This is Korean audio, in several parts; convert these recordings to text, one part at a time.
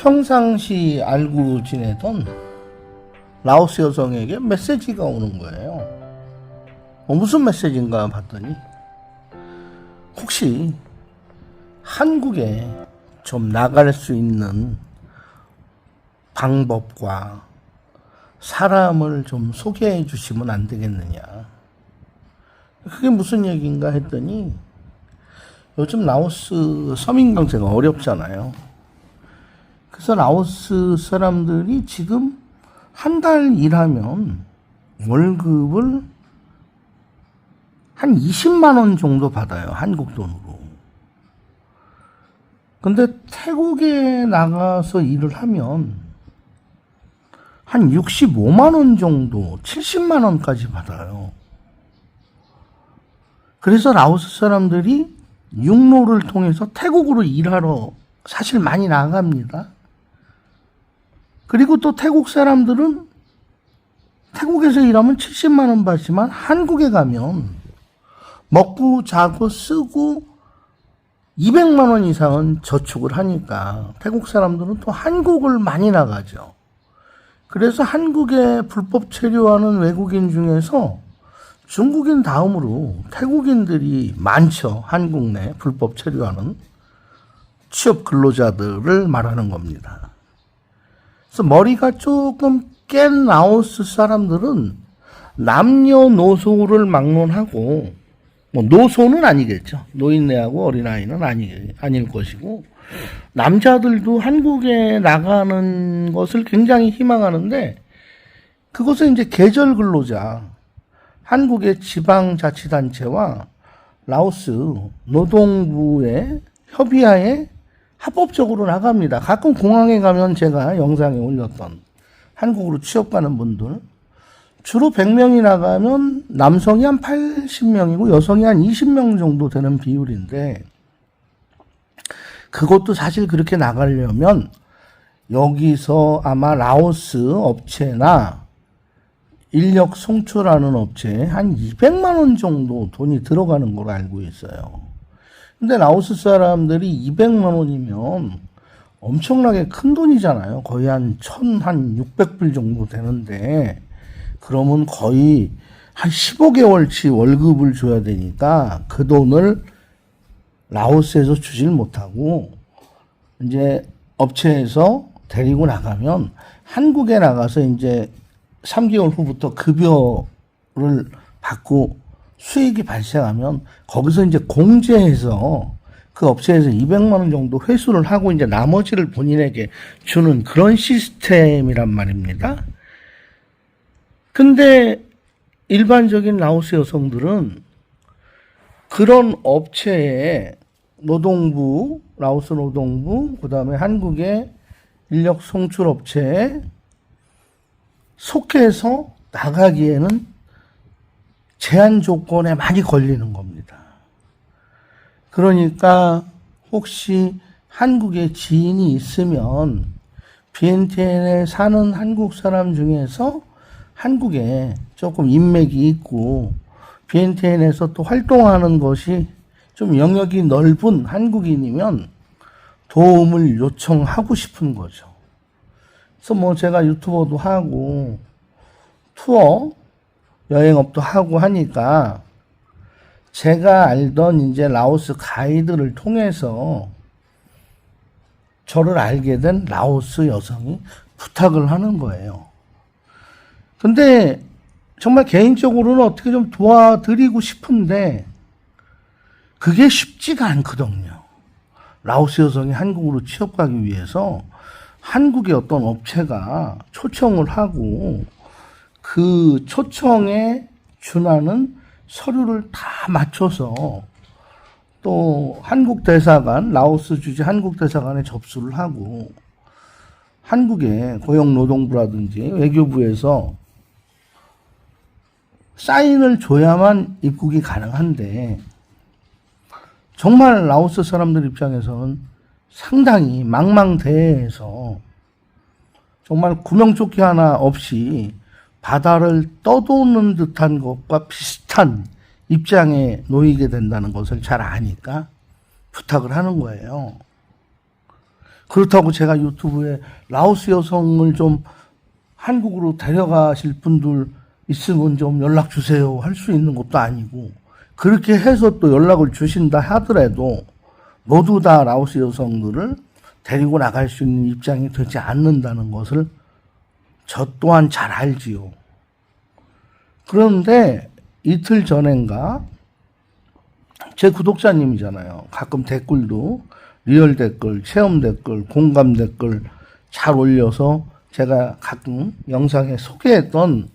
평상시 알고 지내던 라오스 여성에게 메시지가 오는 거예요. 어, 무슨 메시지인가 봤더니 혹시 한국에 좀 나갈 수 있는 방법과 사람을 좀 소개해 주시면 안 되겠느냐. 그게 무슨 얘기인가 했더니 요즘 라오스 서민 경제가 어렵잖아요. 그래서 라오스 사람들이 지금 한 달 일하면 월급을 한 20만 원 정도 받아요. 한국 돈으로. 근데 태국에 나가서 일을 하면 한 65만 원 정도, 70만 원까지 받아요. 그래서 라오스 사람들이 육로를 통해서 태국으로 일하러 사실 많이 나갑니다. 그리고 또 태국 사람들은 태국에서 일하면 70만 원 받지만 한국에 가면 먹고 자고 쓰고 200만 원 이상은 저축을 하니까 태국 사람들은 또 한국을 많이 나가죠. 그래서 한국에 불법 체류하는 외국인 중에서 중국인 다음으로 태국인들이 많죠. 한국 내 불법 체류하는 취업 근로자들을 말하는 겁니다. 그래서 머리가 조금 깬 라오스 사람들은 남녀노소를 막론하고 뭐 노소는 아니겠죠. 노인네하고 어린아이는 아니, 아닐 것이고 남자들도 한국에 나가는 것을 굉장히 희망하는데 그것은 이제 계절 근로자 한국의 지방자치단체와 라오스 노동부의 협의하에 합법적으로 나갑니다. 가끔 공항에 가면 제가 영상에 올렸던 한국으로 취업 가는 분들 주로 100명이 나가면 남성이 한 80명이고 여성이 한 20명 정도 되는 비율인데 그것도 사실 그렇게 나가려면 여기서 아마 라오스 업체나 인력 송출하는 업체에 한 200만 원 정도 돈이 들어가는 걸로 알고 있어요. 근데 라오스 사람들이 200만 원이면 엄청나게 큰 돈이잖아요. 거의 한 1000, 한 600불 정도 되는데, 그러면 거의 한 15개월치 월급을 줘야 되니까 그 돈을 라오스에서 주질 못하고, 이제 업체에서 데리고 나가면 한국에 나가서 이제 3개월 후부터 급여를 받고 수익이 발생하면 거기서 이제 공제해서 그 업체에서 200만 원 정도 회수를 하고 이제 나머지를 본인에게 주는 그런 시스템이란 말입니다. 근데 일반적인 라오스 여성들은 그런 업체에 노동부, 라오스 노동부, 그 다음에 한국의 인력 송출 업체에 속해서 나가기에는 제한 조건에 많이 걸리는 겁니다. 그러니까 혹시 한국에 지인이 있으면 비엔티엔에 사는 한국 사람 중에서 한국에 조금 인맥이 있고 비엔티엔에서 또 활동하는 것이 좀 영역이 넓은 한국인이면 도움을 요청하고 싶은 거죠. 그래서 뭐 제가 유튜버도 하고 투어 여행업도 하고 하니까 제가 알던 이제 라오스 가이드를 통해서 저를 알게 된 라오스 여성이 부탁을 하는 거예요. 근데 정말 개인적으로는 어떻게 좀 도와드리고 싶은데 그게 쉽지가 않거든요. 라오스 여성이 한국으로 취업 가기 위해서 한국의 어떤 업체가 초청을 하고 그 초청에 준하는 서류를 다 맞춰서 또 한국 대사관, 라오스 주재 한국 대사관에 접수를 하고 한국의 고용노동부라든지 외교부에서 사인을 줘야만 입국이 가능한데 정말 라오스 사람들 입장에서는 상당히 망망대해에서 정말 구명조끼 하나 없이 바다를 떠도는 듯한 것과 비슷한 입장에 놓이게 된다는 것을 잘 아니까 부탁을 하는 거예요. 그렇다고 제가 유튜브에 라오스 여성을 좀 한국으로 데려가실 분들 있으면 좀 연락 주세요 할 수 있는 것도 아니고 그렇게 해서 또 연락을 주신다 하더라도 모두 다 라오스 여성들을 데리고 나갈 수 있는 입장이 되지 않는다는 것을 저 또한 잘 알지요. 그런데 이틀 전엔가 제 구독자님이잖아요. 가끔 댓글도 리얼 댓글, 체험 댓글, 공감 댓글 잘 올려서 제가 가끔 영상에 소개했던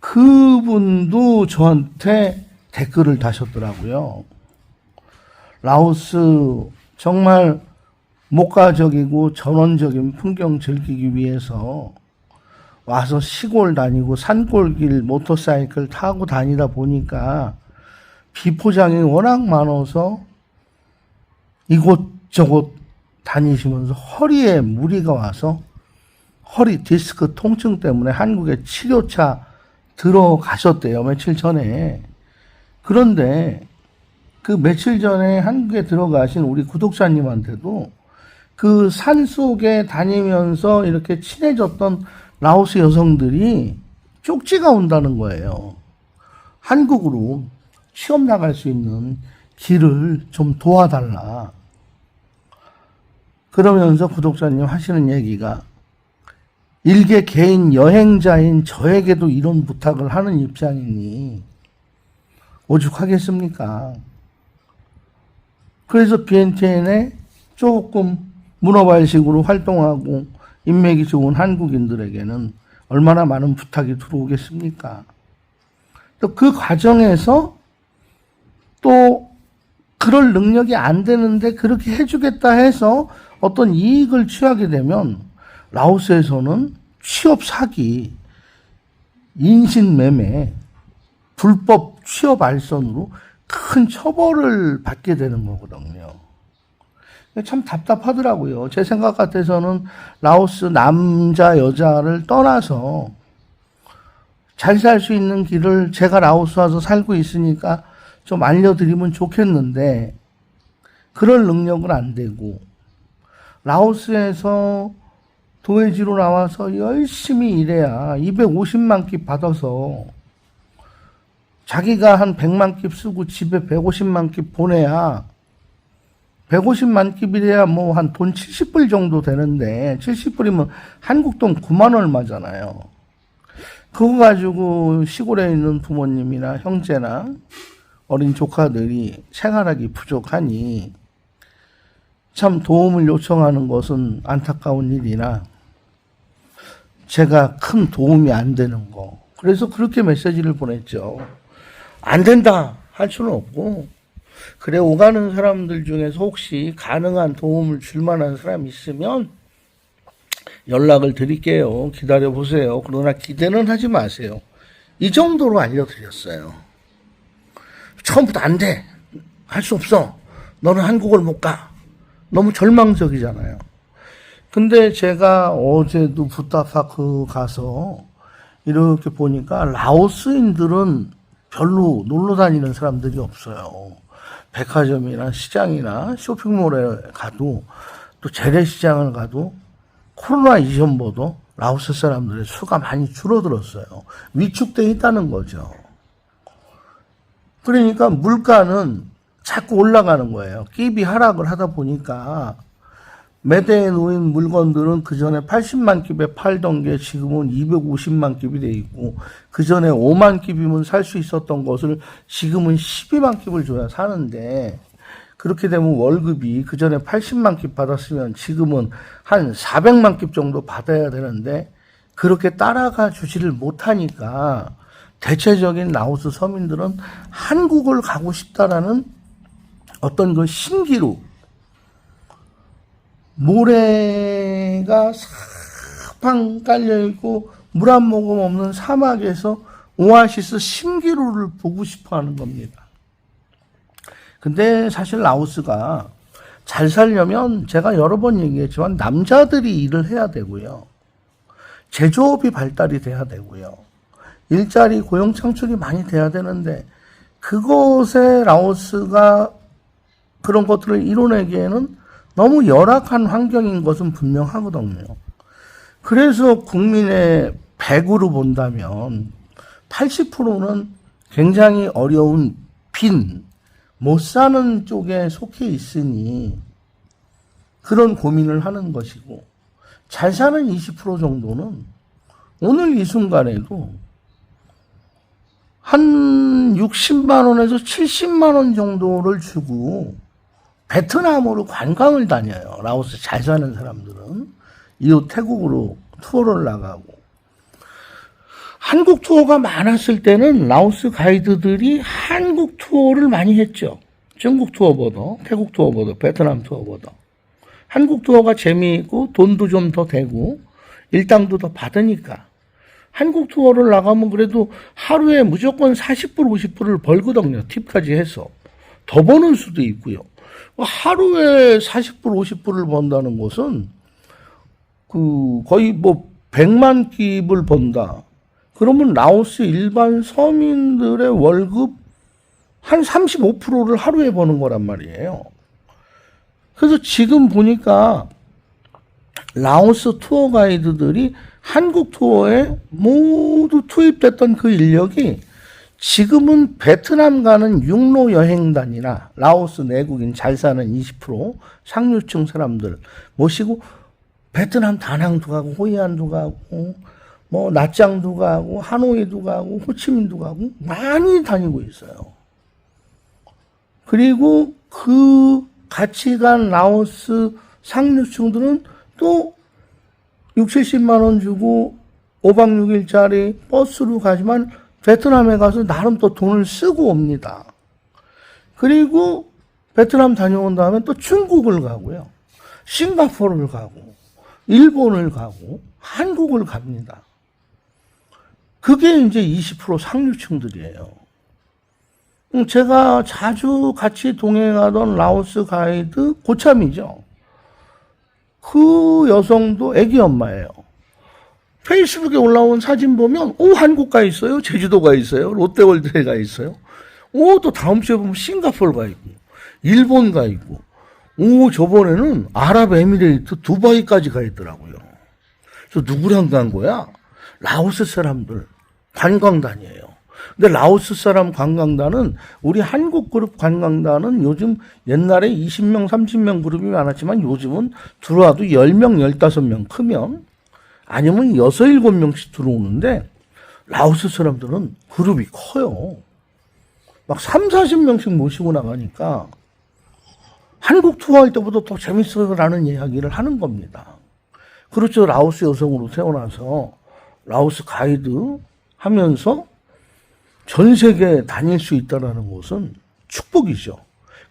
그분도 저한테 댓글을 다셨더라고요. 라오스 정말 목가적이고 전원적인 풍경 즐기기 위해서 와서 시골 다니고 산골길 모터사이클 타고 다니다 보니까 비포장이 워낙 많아서 이곳저곳 다니시면서 허리에 무리가 와서 허리 디스크 통증 때문에 한국에 치료차 들어가셨대요. 며칠 전에. 그런데 그 며칠 전에 한국에 들어가신 우리 구독자님한테도 그 산 속에 다니면서 이렇게 친해졌던 라오스 여성들이 쪽지가 온다는 거예요. 한국으로 취업 나갈 수 있는 길을 좀 도와달라. 그러면서 구독자님 하시는 얘기가 일개 개인 여행자인 저에게도 이런 부탁을 하는 입장이니 오죽하겠습니까? 그래서 BNTN에 조금 문어발식으로 활동하고 인맥이 좋은 한국인들에게는 얼마나 많은 부탁이 들어오겠습니까? 또 그 과정에서 또 그럴 능력이 안 되는데 그렇게 해주겠다 해서 어떤 이익을 취하게 되면 라오스에서는 취업 사기, 인신매매, 불법 취업 알선으로 큰 처벌을 받게 되는 거거든요. 참 답답하더라고요. 제 생각 같아서는 라오스 남자, 여자를 떠나서 잘 살 수 있는 길을 제가 라오스 와서 살고 있으니까 좀 알려드리면 좋겠는데, 그럴 능력은 안 되고, 라오스에서 도해지로 나와서 열심히 일해야 250만 킵 받아서 자기가 한 100만 킵 쓰고 집에 150만 킵 보내야 150만 킵이래야 뭐 한 돈 70불 정도 되는데 70불이면 한국 돈 9만 얼마잖아요. 그거 가지고 시골에 있는 부모님이나 형제나 어린 조카들이 생활하기 부족하니 참 도움을 요청하는 것은 안타까운 일이나 제가 큰 도움이 안 되는 거. 그래서 그렇게 메시지를 보냈죠. 안 된다 할 수는 없고 그래 오가는 사람들 중에서 혹시 가능한 도움을 줄 만한 사람이 있으면 연락을 드릴게요. 기다려 보세요. 그러나 기대는 하지 마세요. 이 정도로 알려드렸어요. 처음부터 안 돼. 할 수 없어. 너는 한국을 못 가. 너무 절망적이잖아요. 근데 제가 어제도 부타파크 가서 이렇게 보니까 라오스인들은 별로 놀러 다니는 사람들이 없어요. 백화점이나 시장이나 쇼핑몰에 가도 또 재래시장을 가도 코로나 이전보다 라오스 사람들의 수가 많이 줄어들었어요. 위축돼 있다는 거죠. 그러니까 물가는 자꾸 올라가는 거예요. 끼비 하락을 하다 보니까 매대에 놓인 물건들은 그 전에 80만 깁에 팔던 게 지금은 250만 깁이 돼 있고 그 전에 5만 깁이면 살 수 있었던 것을 지금은 12만 깁을 줘야 사는데 그렇게 되면 월급이 그 전에 80만 깁 받았으면 지금은 한 400만 깁 정도 받아야 되는데 그렇게 따라가 주지를 못하니까 대체적인 라오스 서민들은 한국을 가고 싶다라는 어떤 그 신기루 모래가 사방 깔려있고 물 한 모금 없는 사막에서 오아시스 신기루를 보고 싶어 하는 겁니다. 근데 사실 라오스가 잘 살려면 제가 여러 번 얘기했지만 남자들이 일을 해야 되고요. 제조업이 발달이 돼야 되고요. 일자리 고용 창출이 많이 돼야 되는데 그곳에 라오스가 그런 것들을 이뤄내기에는 너무 열악한 환경인 것은 분명하거든요. 그래서 국민의 100으로 본다면 80%는 굉장히 어려운 빈, 못 사는 쪽에 속해 있으니 그런 고민을 하는 것이고 잘 사는 20% 정도는 오늘 이 순간에도 한 60만 원에서 70만 원 정도를 주고 베트남으로 관광을 다녀요. 라오스 잘 사는 사람들은 이후 태국으로 투어를 나가고 한국 투어가 많았을 때는 라오스 가이드들이 한국 투어를 많이 했죠. 중국 투어보다, 태국 투어보다, 베트남 투어보다. 한국 투어가 재미있고 돈도 좀 더 되고 일당도 더 받으니까 한국 투어를 나가면 그래도 하루에 무조건 40불, 50불을 벌거든요. 팁까지 해서. 더 버는 수도 있고요. 하루에 40불, 50불을 번다는 것은 그 거의 뭐 100만 끼를 번다. 그러면 라오스 일반 서민들의 월급 한 35%를 하루에 버는 거란 말이에요. 그래서 지금 보니까 라오스 투어 가이드들이 한국 투어에 모두 투입됐던 그 인력이 지금은 베트남 가는 육로 여행단이나 라오스 내국인 잘 사는 20% 상류층 사람들 모시고 베트남 다낭도 가고 호이안도 가고 뭐 나짱도 가고 하노이도 가고 호치민도 가고 많이 다니고 있어요. 그리고 그 같이 간 라오스 상류층들은 또 6, 70만 원 주고 5박 6일짜리 버스로 가지만 베트남에 가서 나름 또 돈을 쓰고 옵니다. 그리고 베트남 다녀온 다음에 또 중국을 가고요. 싱가포르를 가고 일본을 가고 한국을 갑니다. 그게 이제 20% 상류층들이에요. 음, 제가 자주 같이 동행하던 라오스 가이드 고참이죠. 그 여성도 애기 엄마예요. 페이스북에 올라온 사진 보면 오 한국 가 있어요, 제주도 가 있어요, 롯데월드에 가 있어요. 오 또 다음 주에 보면 싱가포르 가 있고, 일본 가 있고, 오 저번에는 아랍에미레이트 두바이까지 가 있더라고요. 그래서 누구랑 간 거야? 라오스 사람들 관광단이에요. 근데 라오스 사람 관광단은 우리 한국 그룹 관광단은 요즘 옛날에 20명, 30명 그룹이 많았지만 요즘은 들어와도 10명, 15명 크면 아니면 6, 7명씩 들어오는데 라오스 사람들은 그룹이 커요. 막 3, 40명씩 모시고 나가니까 한국 투어할 때보다 더 재밌어라는 이야기를 하는 겁니다. 그렇죠. 라오스 여성으로 태어나서 라오스 가이드 하면서 전 세계 다닐 수 있다라는 것은 축복이죠.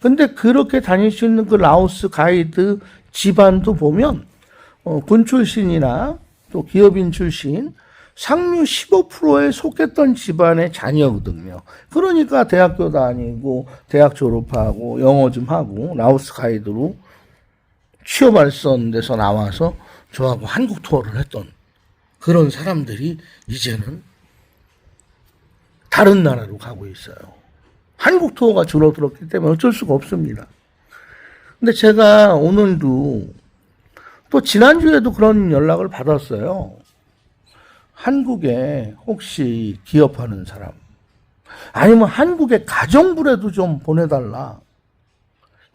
근데 그렇게 다닐 수 있는 그 라오스 가이드 집안도 보면 어, 군 출신이나 또 기업인 출신 상류 15%에 속했던 집안의 자녀거든요. 그러니까 대학교 다니고 대학 졸업하고 영어 좀 하고 라오스 가이드로 없는 데서 나와서 저하고 한국 투어를 했던 그런 사람들이 이제는 다른 나라로 가고 있어요. 한국 투어가 줄어들었기 때문에 어쩔 수가 없습니다. 근데 제가 오늘도 또 지난주에도 그런 연락을 받았어요. 한국에 혹시 기업하는 사람, 아니면 한국에 가정부라도 좀 보내달라.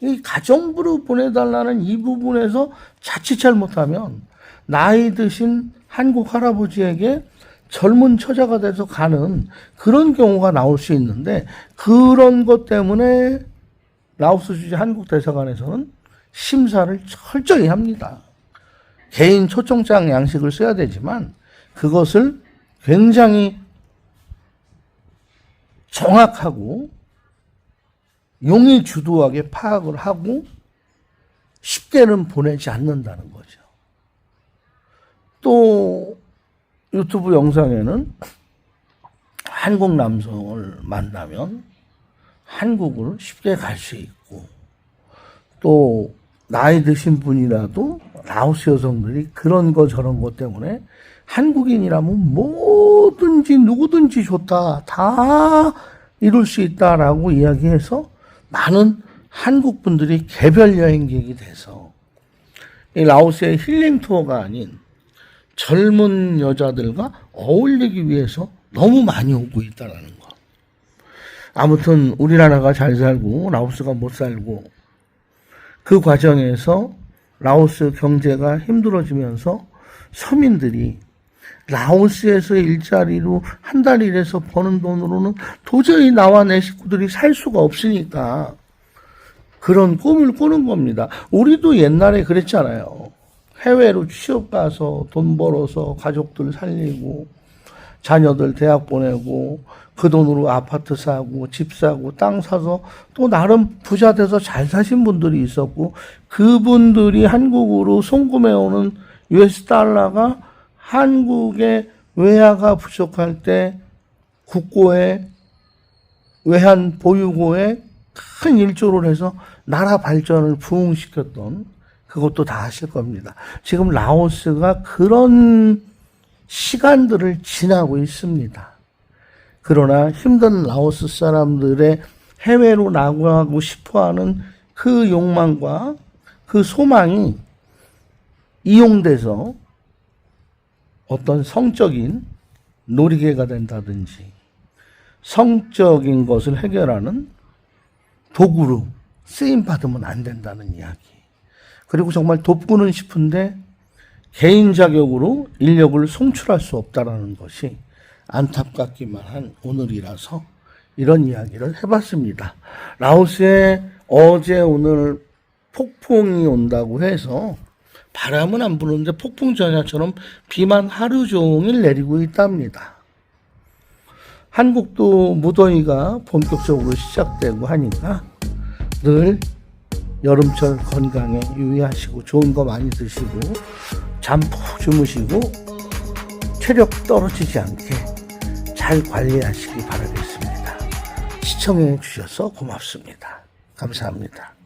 이 가정부로 보내달라는 이 부분에서 자칫 잘못하면 나이 드신 한국 할아버지에게 젊은 처자가 돼서 가는 그런 경우가 나올 수 있는데 그런 것 때문에 라오스 주재 한국 대사관에서는 심사를 철저히 합니다. 개인 초청장 양식을 써야 되지만 그것을 굉장히 정확하고 용의 주도하게 파악을 하고 쉽게는 보내지 않는다는 거죠. 또 유튜브 영상에는 한국 남성을 만나면 한국을 쉽게 갈 수 있고 또 나이 드신 분이라도 라오스 여성들이 그런 거 저런 것 때문에 한국인이라면 뭐든지 누구든지 좋다 다 이룰 수 있다라고 이야기해서 많은 한국 분들이 개별 여행객이 돼서 이 라오스의 힐링 투어가 아닌 젊은 여자들과 어울리기 위해서 너무 많이 오고 있다라는 거. 아무튼 우리나라가 잘 살고 라오스가 못 살고 그 과정에서 라오스 경제가 힘들어지면서 서민들이 라오스에서 일자리로 한 달 일해서 버는 돈으로는 도저히 나와 내 식구들이 살 수가 없으니까 그런 꿈을 꾸는 겁니다. 우리도 옛날에 그랬잖아요. 해외로 취업 가서 돈 벌어서 가족들 살리고 자녀들 대학 보내고 그 돈으로 아파트 사고 집 사고 땅 사서 또 나름 부자 돼서 잘 사신 분들이 있었고 그분들이 한국으로 송금해 오는 US 달러가 한국의 외화가 부족할 때 국고에 외환 보유고에 큰 일조를 해서 나라 발전을 부흥시켰던 그것도 다 아실 겁니다. 지금 라오스가 그런 시간들을 지나고 있습니다. 그러나 힘든 라오스 사람들의 해외로 나가고 싶어 하는 그 욕망과 그 소망이 이용돼서 어떤 성적인 놀이개가 된다든지 성적인 것을 해결하는 도구로 쓰임 받으면 안 된다는 이야기. 그리고 정말 돕고는 싶은데 개인 자격으로 인력을 송출할 수 없다라는 것이 안타깝기만 한 오늘이라서 이런 이야기를 해봤습니다. 라오스에 어제 오늘 폭풍이 온다고 해서 바람은 안 부는데 폭풍 전야처럼 비만 하루 종일 내리고 있답니다. 한국도 무더위가 본격적으로 시작되고 하니까 늘 여름철 건강에 유의하시고 좋은 거 많이 드시고 잠 푹 주무시고 체력 떨어지지 않게 잘 관리하시기 바라겠습니다. 시청해 주셔서 고맙습니다. 감사합니다.